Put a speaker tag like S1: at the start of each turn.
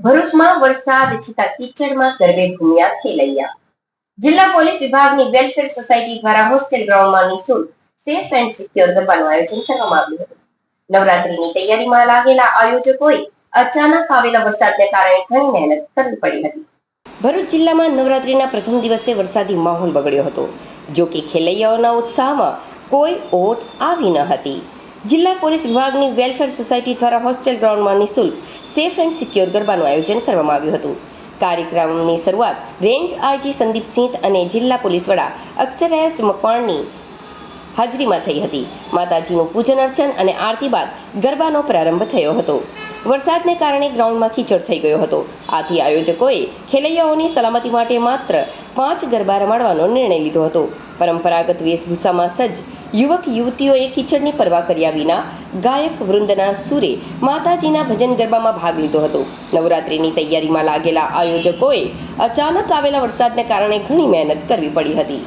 S1: ભરૂચમાં વરસાદ છતાં કીચડમાં ગરબે ઘૂમ્યા ખેલૈયા. જિલ્લા પોલીસ વિભાગની વેલફેર સોસાયટી દ્વારા હોસ્ટેલ ગ્રાઉન્ડમાં નિઃશુલ્ક સેફ એન્ડ સિક્યોર ગરબાનું આયોજન કરવામાં આવ્યું હતું. નવરાત્રીની તૈયારીમાં લાગેલા આયોજકોએ અચાનક આવેલા વરસાદને કારણે ઘણી મહેનત કરવી પડી હતી. ભરૂચ જિલ્લામાં નવરાત્રીના પ્રથમ દિવસે વરસાદી માહોલ બગડ્યો હતો. જો કે ખેલૈયાઓના ઉત્સાહમાં કોઈ ઓટ આવી ન હતી. જિલ્લા પોલીસ વિભાગની વેલફેર સોસાયટી દ્વારા હોસ્ટેલ ગ્રાઉન્ડમાં નિઃશુલ્ક સેફ એન્ડ સિક્યોર ગરબાનું આયોજન કરવામાં આવ્યું હતું. કાર્યક્રમની શરૂઆત રેન્જ આઈજી સંદીપસિંહ અને જિલ્લા પોલીસ વડા અક્ષરાજ મકવાણની હાજરીમાં થઈ હતી. માતાજીનું પૂજન અર્ચન અને આરતી બાદ ગરબાનો પ્રારંભ થયો હતો. વરસાદને કારણે ગ્રાઉન્ડમાં કીચડ થઈ ગયો હતો. આથી આયોજકોએ ખેલૈયાઓની સલામતી માટે માત્ર પાંચ ગરબા રમાડવાનો નિર્ણય લીધો હતો. પરંપરાગત વેશભૂષામાં સજ્જ યુવક યુવતીઓએ કીચડની પરવા કર્યા વિના ગાયક વૃંદના સુરે માતાજીના ભજન ગરબામાં ભાગ લીધો હતો. નવરાત્રિની તૈયારીમાં લાગેલા આયોજકોએ અચાનક આવેલા વરસાદને કારણે ઘણી મહેનત કરવી પડી હતી.